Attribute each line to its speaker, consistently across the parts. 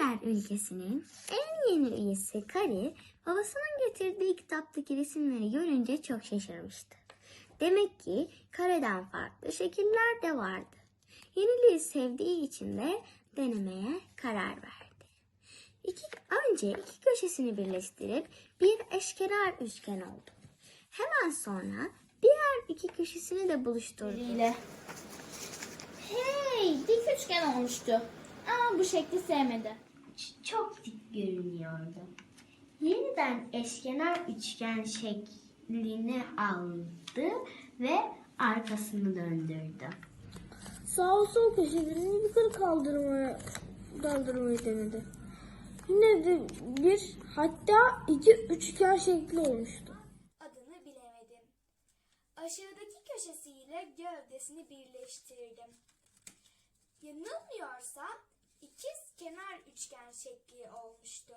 Speaker 1: Kareler ülkesinin en yeni üyesi Kare, babasının getirdiği kitaptaki resimleri görünce çok şaşırmıştı. Demek ki kareden farklı şekiller de vardı. Yeniliği sevdiği için de denemeye karar verdi. İki, önce iki köşesini birleştirip bir eşkenar üçgen oldu. Hemen sonra diğer iki köşesini de buluşturdu.
Speaker 2: ile. Hey, dik üçgen olmuştu. Ama bu şekli sevmedi.
Speaker 1: Çok dik görünüyordu. Yeniden eşkenar üçgen şeklini aldı ve arkasını döndürdü.
Speaker 3: Sağ sol köşelerini yukarı kaldırmaya kaldırmayı denedi. Yine de bir hatta iki üçgen şekli olmuştu.
Speaker 4: adını bilemedim. Aşağıdaki köşesiyle gövdesini birleştirdim. Yanılmıyorsam üçgen şekli olmuştu.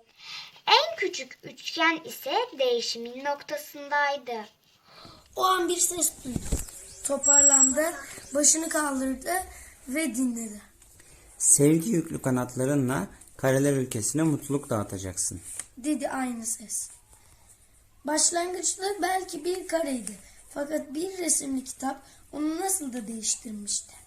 Speaker 1: En küçük üçgen ise değişimin noktasındaydı.
Speaker 3: O an bir ses duydu. Toparlandı, başını kaldırdı ve dinledi.
Speaker 5: Sevgi yüklü kanatlarınla kareler ülkesine mutluluk dağıtacaksın.
Speaker 3: Dedi aynı ses. Başlangıçta belki bir kareydi. Fakat bir resimli kitap onu nasıl da değiştirmişti.